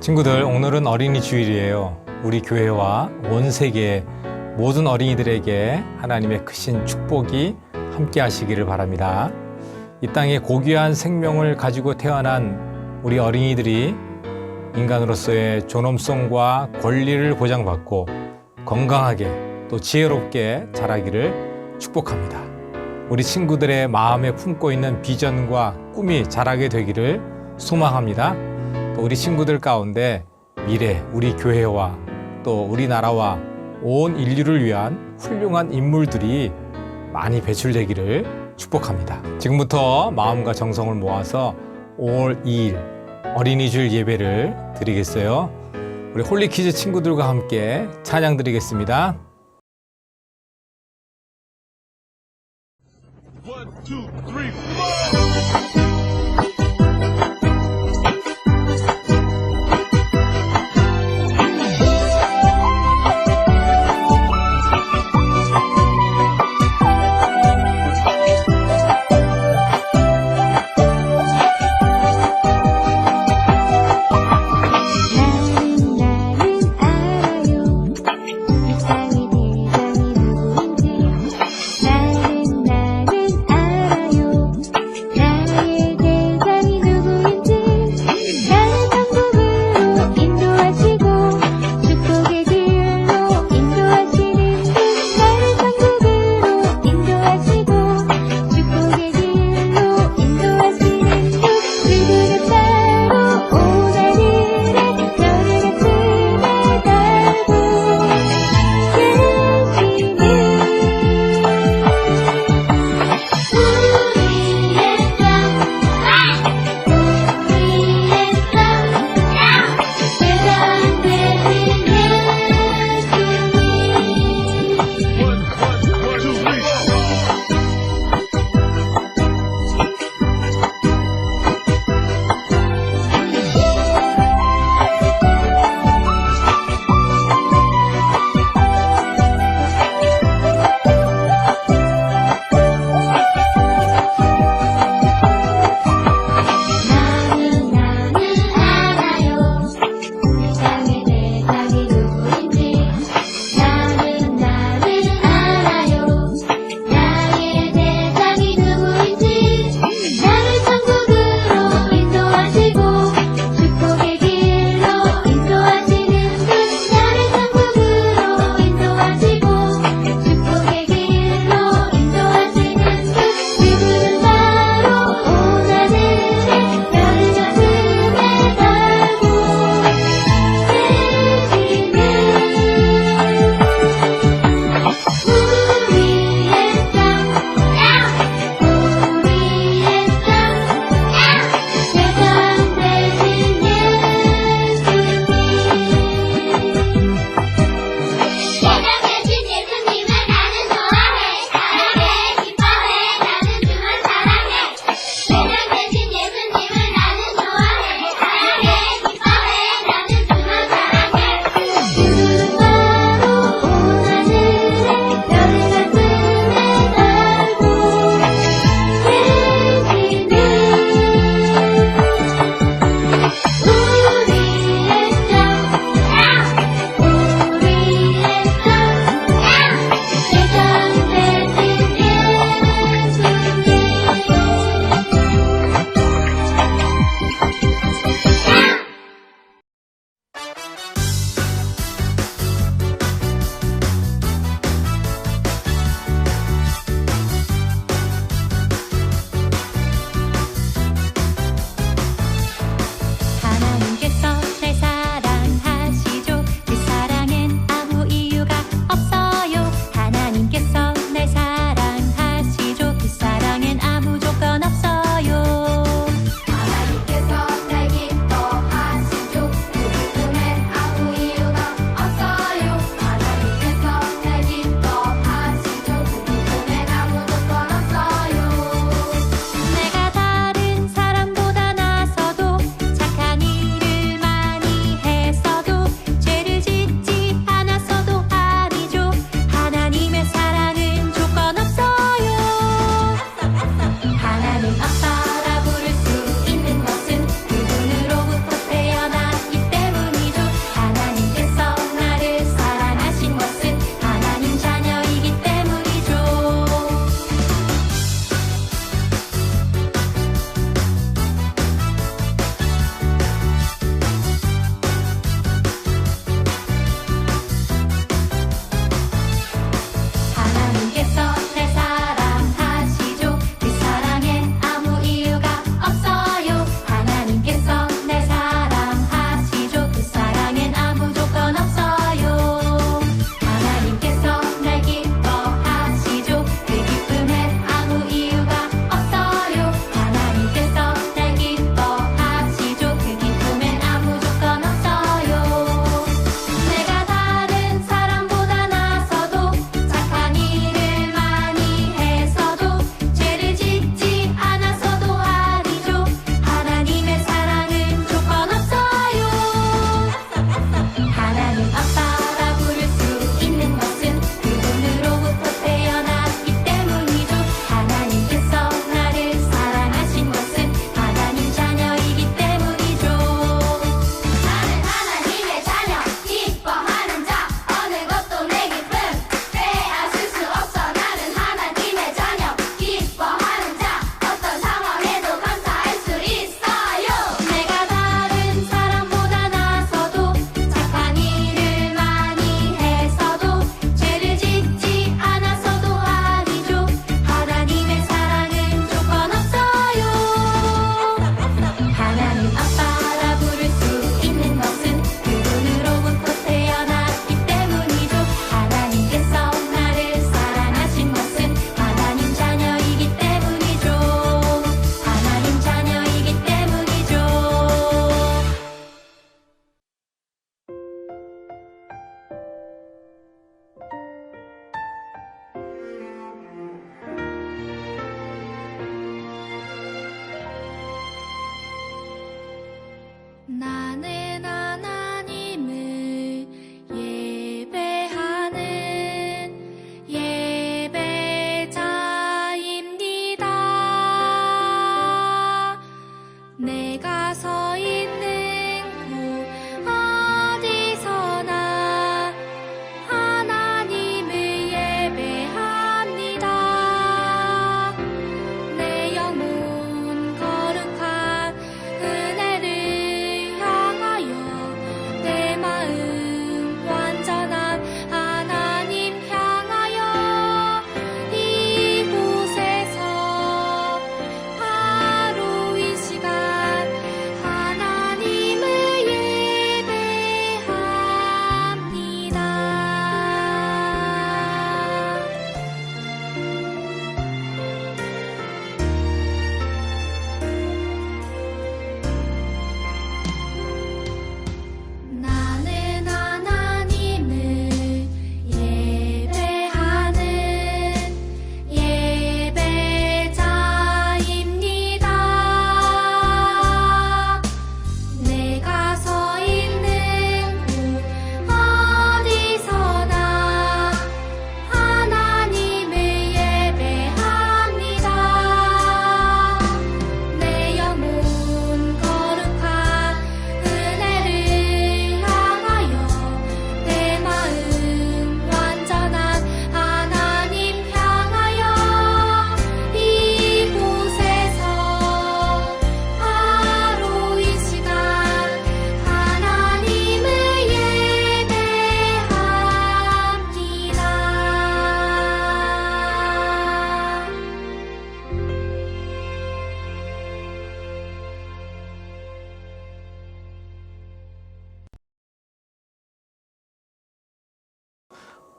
친구들, 오늘은 어린이 주일이에요. 우리 교회와 온 세계 모든 어린이들에게 하나님의 크신 축복이 함께 하시기를 바랍니다. 이 땅에 고귀한 생명을 가지고 태어난 우리 어린이들이 인간으로서의 존엄성과 권리를 보장받고 건강하게 또 지혜롭게 자라기를 축복합니다. 우리 친구들의 마음에 품고 있는 비전과 꿈이 자라게 되기를 소망합니다. 또 우리 친구들 가운데 미래 우리 교회와 또 우리나라와 온 인류를 위한 훌륭한 인물들이 많이 배출되기를 축복합니다. 지금부터 마음과 정성을 모아서 5월 2일 어린이 주일 예배를 드리겠어요. 우리 홀리키즈 친구들과 함께 찬양 드리겠습니다. One, two, three,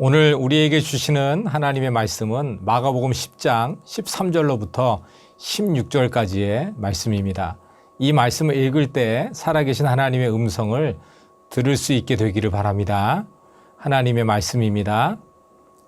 오늘 우리에게 주시는 하나님의 말씀은 마가복음 10장 13절로부터 16절까지의 말씀입니다. 이 말씀을 읽을 때 살아계신 하나님의 음성을 들을 수 있게 되기를 바랍니다. 하나님의 말씀입니다.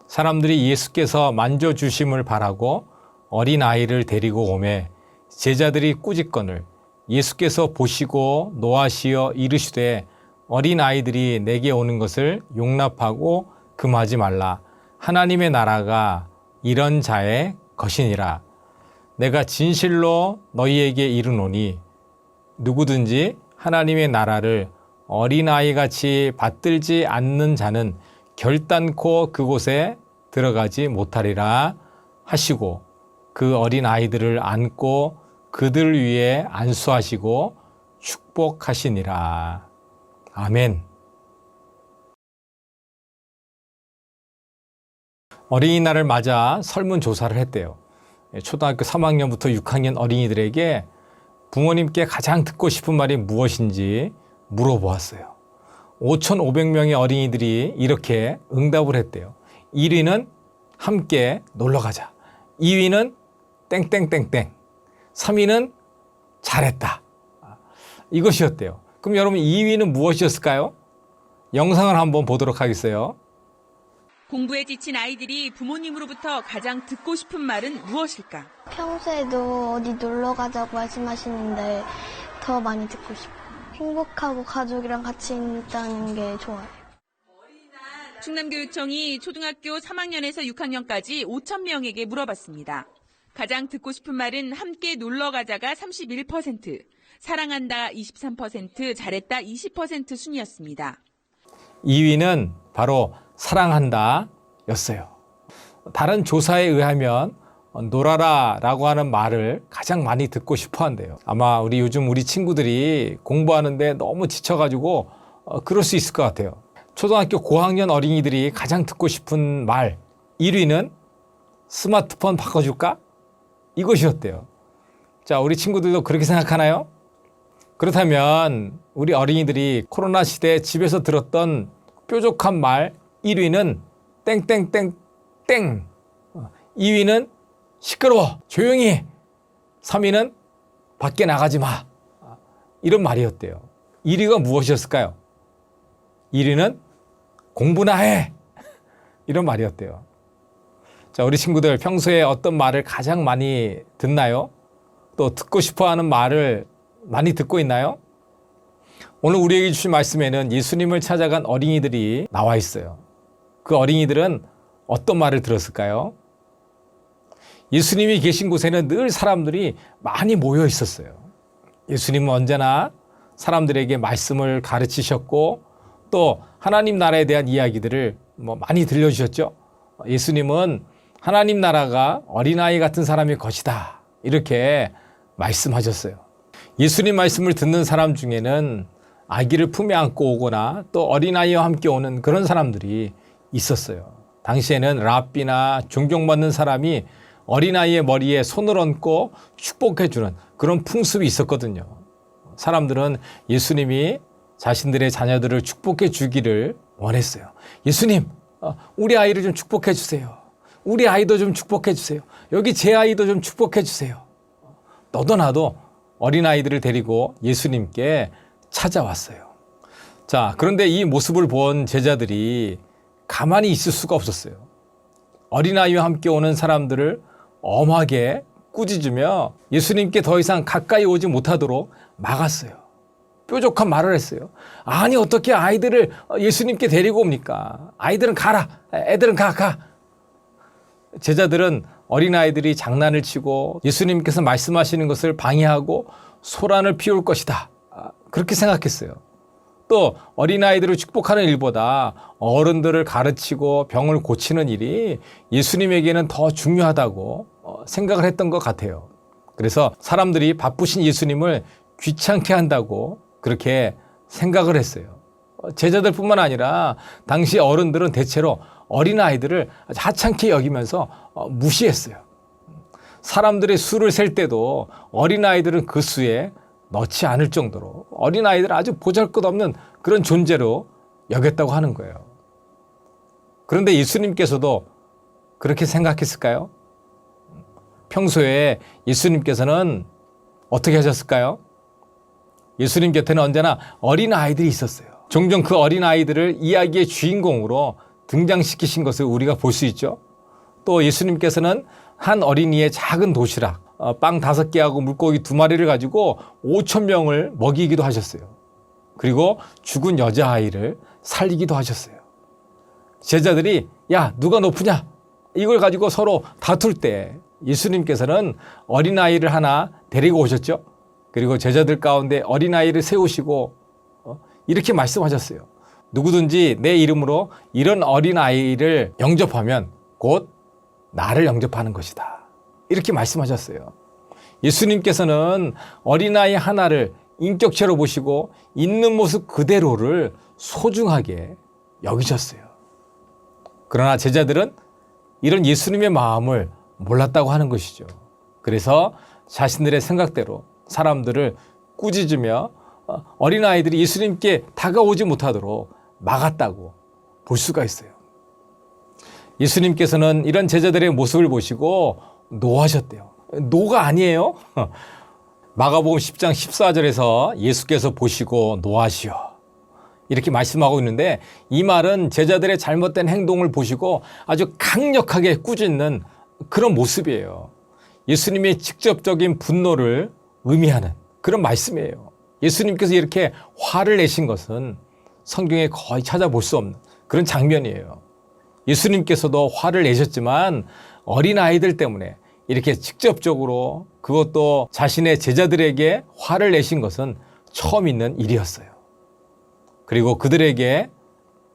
사람들이 예수께서 만져주심을 바라고 어린아이를 데리고 오매 제자들이 꾸짖건을 예수께서 보시고 노하시어 이르시되 어린아이들이 내게 오는 것을 용납하고 금하지 말라. 하나님의 나라가 이런 자의 것이니라. 내가 진실로 너희에게 이르노니 누구든지 하나님의 나라를 어린아이 같이 받들지 않는 자는 결단코 그곳에 들어가지 못하리라 하시고 그 어린아이들을 안고 그들 위에 안수하시고 축복하시니라. 아멘. 어린이날을 맞아 설문조사를 했대요. 초등학교 3학년부터 6학년 어린이들에게 부모님께 가장 듣고 싶은 말이 무엇인지 물어보았어요. 5,500명의 어린이들이 이렇게 응답을 했대요. 1위는 함께 놀러 가자. 2위는 땡땡땡땡. 3위는 잘했다. 이것이었대요. 그럼 여러분 2위는 무엇이었을까요? 영상을 한번 보도록 하겠어요. 공부에 지친 아이들이 부모님으로부터 가장 듣고 싶은 말은 무엇일까? 평소에도 어디 놀러 가자고 말씀하시는데 더 많이 듣고 싶어요. 행복하고 가족이랑 같이 있다는 게 좋아요. 충남교육청이 초등학교 3학년에서 6학년까지 5천 명에게 물어봤습니다. 가장 듣고 싶은 말은 함께 놀러 가자가 31%, 사랑한다 23%, 잘했다 20% 순이었습니다. 2위는 바로 사랑한다 였어요. 다른 조사에 의하면 놀아라 라고 하는 말을 가장 많이 듣고 싶어 한대요. 아마 우리 요즘 우리 친구들이 공부하는데 너무 지쳐가지고 어, 그럴 수 있을 것 같아요. 초등학교 고학년 어린이들이 가장 듣고 싶은 말 1위는 스마트폰 바꿔줄까? 이것이었대요. 자, 우리 친구들도 그렇게 생각하나요? 그렇다면 우리 어린이들이 코로나 시대에 집에서 들었던 뾰족한 말 1위는 땡땡땡땡 2위는 시끄러워 조용히 해 3위는 밖에 나가지 마 이런 말이었대요 1위가 무엇이었을까요? 1위는 공부나 해 이런 말이었대요 자 우리 친구들 평소에 어떤 말을 가장 많이 듣나요? 또 듣고 싶어 하는 말을 많이 듣고 있나요? 오늘 우리에게 주신 말씀에는 예수님을 찾아간 어린이들이 나와 있어요. 그 어린이들은 어떤 말을 들었을까요? 예수님이 계신 곳에는 늘 사람들이 많이 모여 있었어요. 예수님은 언제나 사람들에게 말씀을 가르치셨고 또 하나님 나라에 대한 이야기들을 뭐 많이 들려주셨죠. 예수님은 하나님 나라가 어린아이 같은 사람의 것이다. 이렇게 말씀하셨어요. 예수님 말씀을 듣는 사람 중에는 아기를 품에 안고 오거나 또 어린아이와 함께 오는 그런 사람들이 있었어요. 당시에는 랍비나 존경받는 사람이 어린아이의 머리에 손을 얹고 축복해주는 그런 풍습이 있었거든요. 사람들은 예수님이 자신들의 자녀들을 축복해 주기를 원했어요. 예수님, 어, 우리 아이를 좀 축복해 주세요. 우리 아이도 좀 축복해 주세요. 여기 제 아이도 좀 축복해 주세요. 너도 나도 어린아이들을 데리고 예수님께 찾아왔어요. 자, 그런데 이 모습을 본 제자들이 가만히 있을 수가 없었어요. 어린아이와 함께 오는 사람들을 엄하게 꾸짖으며 예수님께 더 이상 가까이 오지 못하도록 막았어요. 뾰족한 말을 했어요. 아니, 어떻게 아이들을 예수님께 데리고 옵니까? 아이들은 가라. 애들은 가, 가. 제자들은 어린아이들이 장난을 치고 예수님께서 말씀하시는 것을 방해하고 소란을 피울 것이다. 아, 그렇게 생각했어요. 또 어린아이들을 축복하는 일보다 어른들을 가르치고 병을 고치는 일이 예수님에게는 더 중요하다고 어, 생각을 했던 것 같아요. 그래서 사람들이 바쁘신 예수님을 귀찮게 한다고 그렇게 생각을 했어요. 어, 제자들뿐만 아니라 당시 어른들은 대체로 어린아이들을 하찮게 여기면서 어, 무시했어요. 사람들의 수를 셀 때도 어린아이들은 그 수에 넣지 않을 정도로 어린아이들은 아주 보잘것없는 그런 존재로 여겼다고 하는 거예요. 그런데 예수님께서도 그렇게 생각했을까요? 평소에 예수님께서는 어떻게 하셨을까요? 예수님 곁에는 언제나 어린 아이들이 있었어요. 종종 그 어린 아이들을 이야기의 주인공으로 등장시키신 것을 우리가 볼 수 있죠. 또 예수님께서는 한 어린이의 작은 도시락, 어, 빵 다섯 개하고 물고기 두 마리를 가지고 5천 명을 먹이기도 하셨어요. 그리고 죽은 여자아이를 살리기도 하셨어요. 제자들이 야 누가 높으냐 이걸 가지고 서로 다툴 때 예수님께서는 어린아이를 하나 데리고 오셨죠. 그리고 제자들 가운데 어린아이를 세우시고 어, 이렇게 말씀하셨어요. 누구든지 내 이름으로 이런 어린아이를 영접하면 곧 나를 영접하는 것이다. 이렇게 말씀하셨어요. 예수님께서는 어린아이 하나를 인격체로 보시고 있는 모습 그대로를 소중하게 여기셨어요. 그러나 제자들은 이런 예수님의 마음을 몰랐다고 하는 것이죠. 그래서 자신들의 생각대로 사람들을 꾸짖으며 어, 어린아이들이 예수님께 다가오지 못하도록 막았다고 볼 수가 있어요. 예수님께서는 이런 제자들의 모습을 보시고 노하셨대요. 노가 아니에요. 마가복음 10장 14절에서 예수께서 보시고 노하시오. 이렇게 말씀하고 있는데 이 말은 제자들의 잘못된 행동을 보시고 아주 강력하게 꾸짖는 그런 모습이에요. 예수님의 직접적인 분노를 의미하는 그런 말씀이에요. 예수님께서 이렇게 화를 내신 것은 성경에 거의 찾아볼 수 없는 그런 장면이에요. 예수님께서도 화를 내셨지만 어린 아이들 때문에 이렇게 직접적으로 그것도 자신의 제자들에게 화를 내신 것은 처음 있는 일이었어요. 그리고 그들에게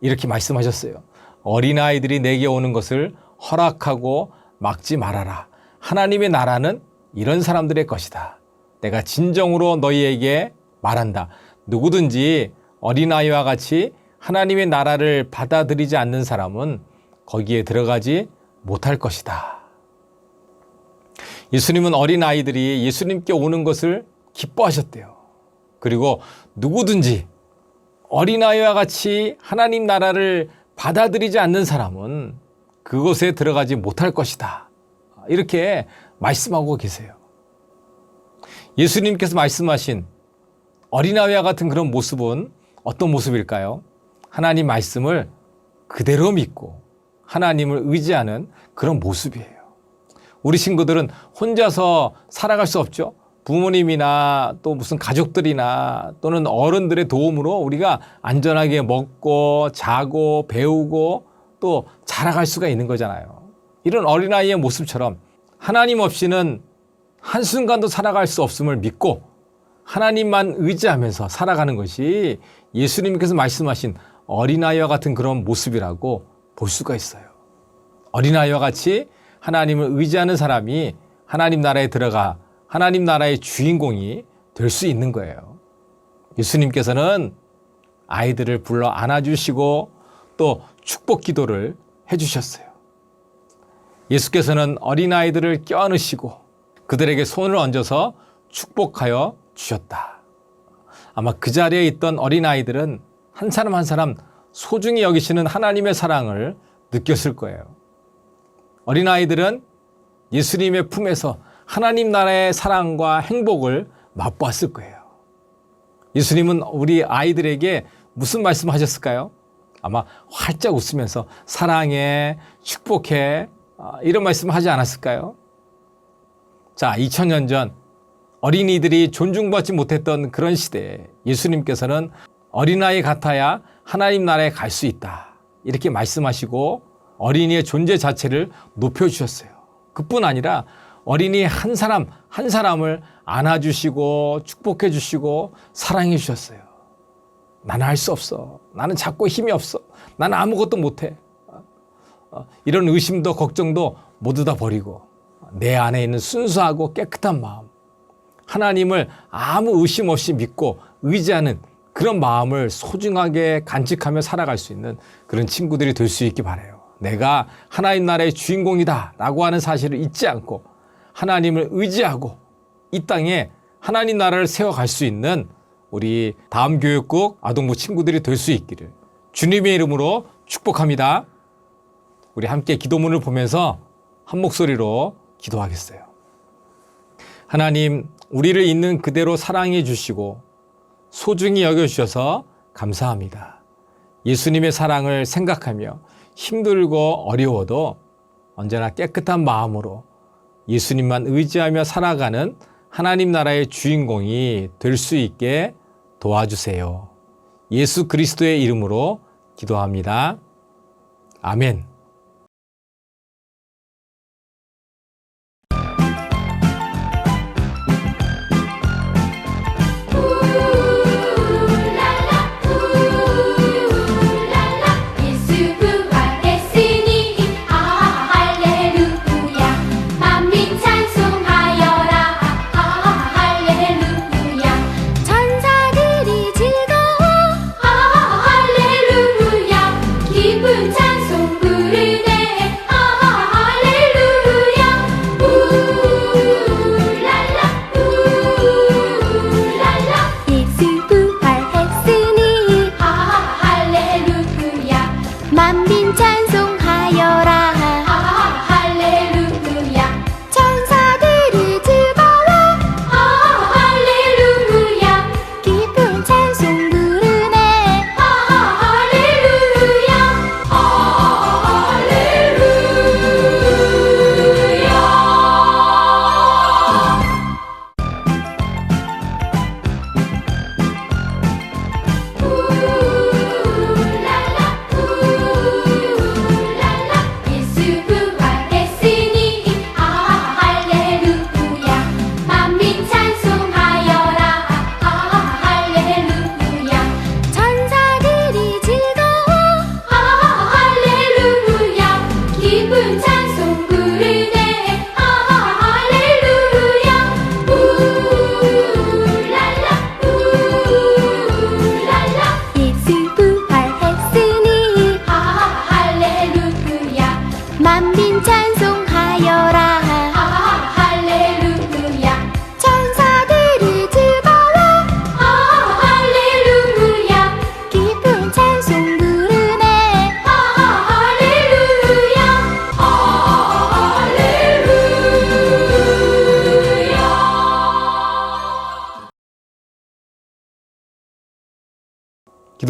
이렇게 말씀하셨어요. 어린 아이들이 내게 오는 것을 허락하고 막지 말아라. 하나님의 나라는 이런 사람들의 것이다. 내가 진정으로 너희에게 말한다. 누구든지 어린아이와 같이 하나님의 나라를 받아들이지 않는 사람은 거기에 들어가지 못할 것이다. 예수님은 어린 아이들이 예수님께 오는 것을 기뻐하셨대요. 그리고 누구든지 어린아이와 같이 하나님 나라를 받아들이지 않는 사람은 그곳에 들어가지 못할 것이다. 이렇게 말씀하고 계세요. 예수님께서 말씀하신 어린아이와 같은 그런 모습은 어떤 모습일까요? 하나님 말씀을 그대로 믿고 하나님을 의지하는 그런 모습이에요. 우리 친구들은 혼자서 살아갈 수 없죠. 부모님이나 또 무슨 가족들이나 또는 어른들의 도움으로 우리가 안전하게 먹고 자고 배우고 또 자라갈 수가 있는 거잖아요. 이런 어린아이의 모습처럼 하나님 없이는 한순간도 살아갈 수 없음을 믿고 하나님만 의지하면서 살아가는 것이 예수님께서 말씀하신 어린아이와 같은 그런 모습이라고 볼 수가 있어요. 어린아이와 같이 하나님을 의지하는 사람이 하나님 나라에 들어가 하나님 나라의 주인공이 될 수 있는 거예요. 예수님께서는 아이들을 불러 안아주시고 또 축복 기도를 해주셨어요. 예수께서는 어린아이들을 껴안으시고 그들에게 손을 얹어서 축복하여 주셨다. 아마 그 자리에 있던 어린아이들은 한 사람 한 사람 소중히 여기시는 하나님의 사랑을 느꼈을 거예요. 어린아이들은 예수님의 품에서 하나님 나라의 사랑과 행복을 맛보았을 거예요. 예수님은 우리 아이들에게 무슨 말씀 하셨을까요? 아마 활짝 웃으면서 사랑해, 축복해, 아, 이런 말씀 하지 않았을까요? 자, 2000년 전 어린이들이 존중받지 못했던 그런 시대에 예수님께서는 어린아이 같아야 하나님 나라에 갈 수 있다. 이렇게 말씀하시고 어린이의 존재 자체를 높여주셨어요. 그뿐 아니라 어린이 한 사람 한 사람을 안아주시고 축복해 주시고 사랑해 주셨어요. 나는 할 수 없어. 나는 자꾸 힘이 없어. 나는 아무것도 못해. 어, 이런 의심도 걱정도 모두 다 버리고 내 안에 있는 순수하고 깨끗한 마음, 하나님을 아무 의심 없이 믿고 의지하는 그런 마음을 소중하게 간직하며 살아갈 수 있는 그런 친구들이 될 수 있기 바래요. 내가 하나님 나라의 주인공이다 라고 하는 사실을 잊지 않고 하나님을 의지하고 이 땅에 하나님 나라를 세워갈 수 있는 우리 다음 교육국 아동부 친구들이 될 수 있기를 주님의 이름으로 축복합니다. 우리 함께 기도문을 보면서 한 목소리로 기도하겠어요. 하나님, 우리를 있는 그대로 사랑해 주시고 소중히 여겨주셔서 감사합니다. 예수님의 사랑을 생각하며 힘들고 어려워도 언제나 깨끗한 마음으로 예수님만 의지하며 살아가는 하나님 나라의 주인공이 될 수 있게 도와주세요. 예수 그리스도의 이름으로 기도합니다. 아멘. 만민 찬송하여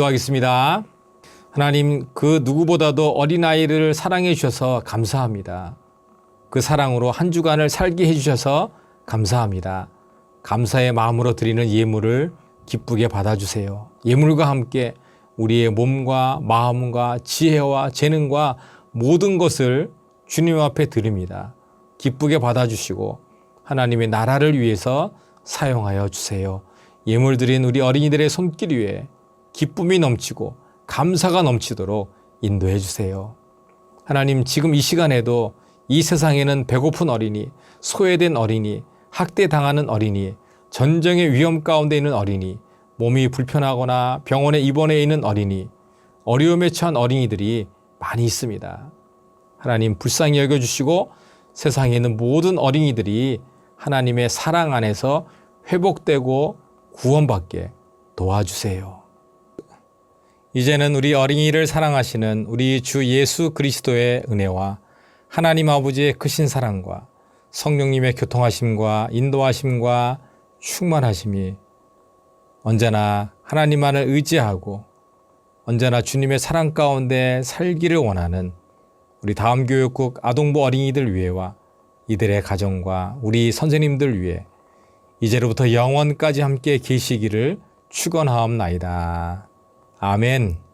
기도하겠습니다. 하나님, 그 누구보다도 어린아이를 사랑해 주셔서 감사합니다. 그 사랑으로 한 주간을 살게 해 주셔서 감사합니다. 감사의 마음으로 드리는 예물을 기쁘게 받아주세요. 예물과 함께 우리의 몸과 마음과 지혜와 재능과 모든 것을 주님 앞에 드립니다. 기쁘게 받아주시고 하나님의 나라를 위해서 사용하여 주세요. 예물 드린 우리 어린이들의 손길 위에 기쁨이 넘치고 감사가 넘치도록 인도해 주세요. 하나님 지금 이 시간에도 이 세상에는 배고픈 어린이, 소외된 어린이, 학대당하는 어린이, 전쟁의 위험 가운데 있는 어린이, 몸이 불편하거나 병원에 입원해 있는 어린이, 어려움에 처한 어린이들이 많이 있습니다. 하나님 불쌍히 여겨주시고 세상에 있는 모든 어린이들이 하나님의 사랑 안에서 회복되고 구원받게 도와주세요. 이제는 우리 어린이를 사랑하시는 우리 주 예수 그리스도의 은혜와 하나님 아버지의 크신 사랑과 성령님의 교통하심과 인도하심과 충만하심이 언제나 하나님만을 의지하고 언제나 주님의 사랑 가운데 살기를 원하는 우리 다음 교육국 아동부 어린이들 위해와 이들의 가정과 우리 선생님들 위해 이제로부터 영원까지 함께 계시기를 축원하옵나이다. 아멘.